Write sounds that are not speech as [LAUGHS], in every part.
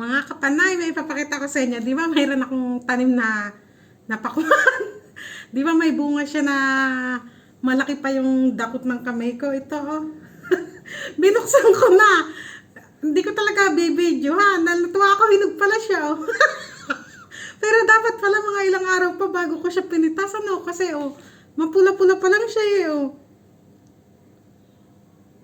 Mga kapanay, may ipapakita ko sa inyo. Di ba mayroon akong tanim na napakuan? [LAUGHS] Di ba may bunga siya na malaki pa yung dakot ng kamay ko? Ito, oh. [LAUGHS] Binuksan ko na. Hindi ko talaga bibidyo, ha? Natuwa ako, hinog pala siya, oh. [LAUGHS] Pero dapat pala mga ilang araw pa bago ko siya pinitas, ano? Kasi, oh, mapula-pula pa lang siya, eh, oh.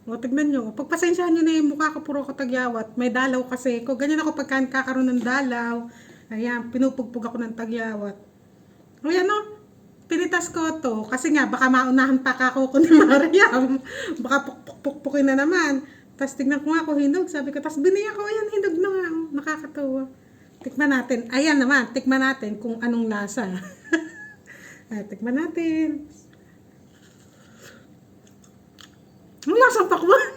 O, tignan nyo. Pagpasensyahan nyo na yung mukha ko puro ko tagyawat. May dalaw kasi ko. Ganyan ako pagka kakaroon ng dalaw. Ayan, pinupugpug ako ng tagyawat. O yan o. Pinitas ko to. Kasi nga, baka maunahan pa kako ko ni [LAUGHS] Mariam. Baka pukpukpukin na naman. Tapos tignan ko nga ako hinog. Sabi ko, tapos biniya ko, ayan, hinog na nga. Nakakatawa. Tikman natin. Ayan naman, tikman natin kung anong lasa. [LAUGHS] Ay, tikman natin. Ang lasang pakwan.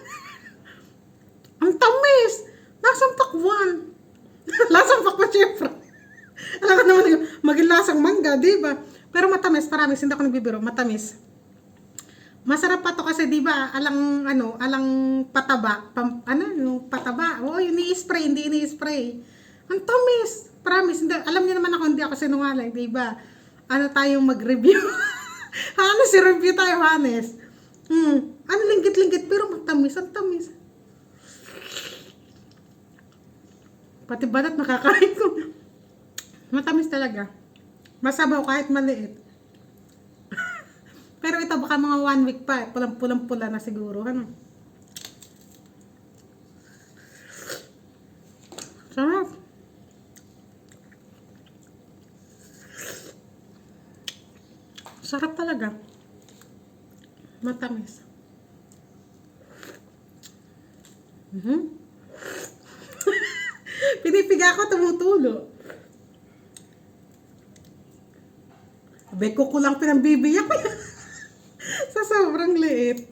Ang tamis. Lasang pakwan. lasang [LAUGHS] pakwan, syempre. [LAUGHS] Alam ka naman yung maging lasang mangga, di ba? Pero matamis, paramis. Hindi ako nagbibiro. Matamis. Masarap pa to kasi, di ba, alang, ano, alang pataba. Pam, ano, yung pataba. Oo, yung ni-spray, hindi ni-spray. Ang tamis. Promise. Hindi, alam niyo naman ako, hindi ako sinungaling, di ba? Ano tayong mag-review? [LAUGHS] Hanes, i-review tayo, Hanes. Hmm. Ano linggit-linggit pero matamis. Ang tamis. Pati balat nakakain ko. Matamis talaga. Masabaw kahit maliit. [LAUGHS] pero ito baka mga one week pa. eh. Pulang-pulang-pula na siguro. Ano? Sarap. Sarap talaga. Matamis. Mhm. [LAUGHS] Pinipiga ko, tumutulo. Beko ko lang pinambibiyak ko. [LAUGHS] Sa sobrang liit.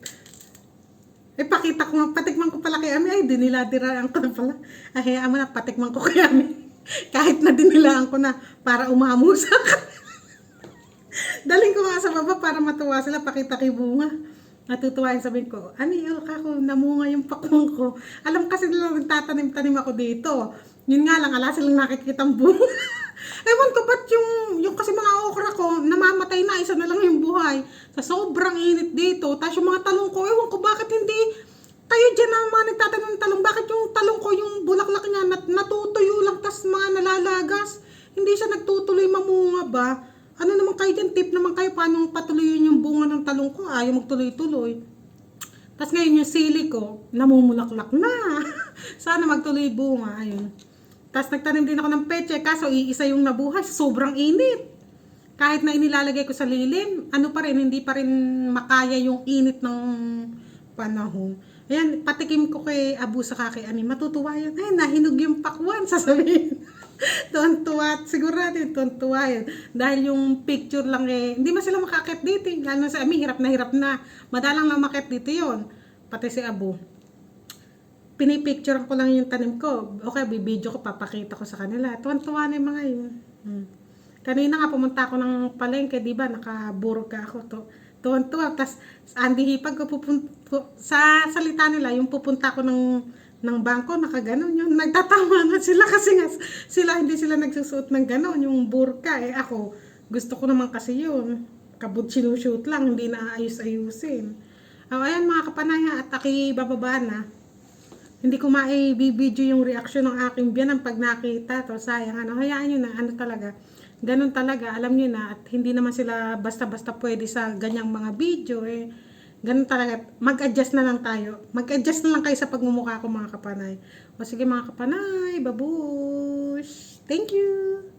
Eh, pakita ko patikman ko pala kay Ami. Ay, diniladiraan ko na pala. Ay, mo na, patikman ko kay Ami. [LAUGHS] Kahit na dinilaan ko na para umamusa ka. Daling ko nga sa baba para matuwa sila, pakita kay bunga. Natutuwa yung sabihin ko, Ani, oh, kako, namunga yung pakong ko. Alam kasi nila nagtatanim-tanim ako dito. Yun nga lang, ala silang nakikita ang bunga. [LAUGHS] Ewan ko ba't yung, yung kasi mga okra ko, namamatay na, isa na lang yung buhay. Sa sobrang init dito, tapos yung mga talong ko, ewan ko bakit hindi, tayo dyan na mga nagtatanim ng talong, bakit yung talong ko, yung bulaklak niya, nat, natutuyo lang, tas mga nalalagas. Hindi siya nagtutuloy mamunga ba? Ano naman kayo dyan, tip naman kayo, paano patuloyin yung bunga ng talong ko, ayaw magtuloy-tuloy. Tapos ngayon yung sili ko, namumulaklak na. [LAUGHS] Sana magtuloy bunga, ayun. Tapos nagtanim din ako ng peche, kaso iisa yung nabuhay, sobrang init. Kahit na inilalagay ko sa lilim, ano pa rin, hindi pa rin makaya yung init ng panahon. Ayan, patikim ko kay Abu sa kay Ani, matutuwa yan. Ay, nahinog yung pakwan, [LAUGHS] sasabihin. [LAUGHS] Tuwan-tuwa, siguro natin tuwan-tuwa yun. Dahil yung picture lang eh, hindi man sila makakit dito. eh. Lalo sa Ami, hirap na hirap na. Madalang lang makit dito yon Pati si Abu pinipicture ko lang yung tanim ko. Okay, bibidyo ko, papakita ko sa kanila. Tuwan-tuwa na yung mga yun. Hmm. Kanina nga pumunta ako ng palengke, di ba? Nakaburog ka ako. To, tuwan-tuwa. Tapos, Andy Hipag ko pupun, pu- sa salita nila, yung pupunta ko ng ng bangko, nakaganon yun. Nagtatama na sila [LAUGHS] kasi nga sila hindi sila nagsusuot ng ganon, yung burka. Eh ako, gusto ko naman kasi yun. Kabut sinushoot lang, hindi na ayus-ayusin. Oh, ayan mga kapanaya, at aki bababa na. Hindi ko maibibidyo yung reaksyon ng aking biyanan pag nakita to. Sayang, ano, hayaan nyo na, ano talaga. Ganun talaga, alam nyo na, at hindi naman sila basta-basta pwede sa ganyang mga video, eh. Ganun talaga, mag-adjust na lang tayo. Mag-adjust na lang kayo sa pagmumukha ko mga kapanay. O sige mga kapanay, Thank you!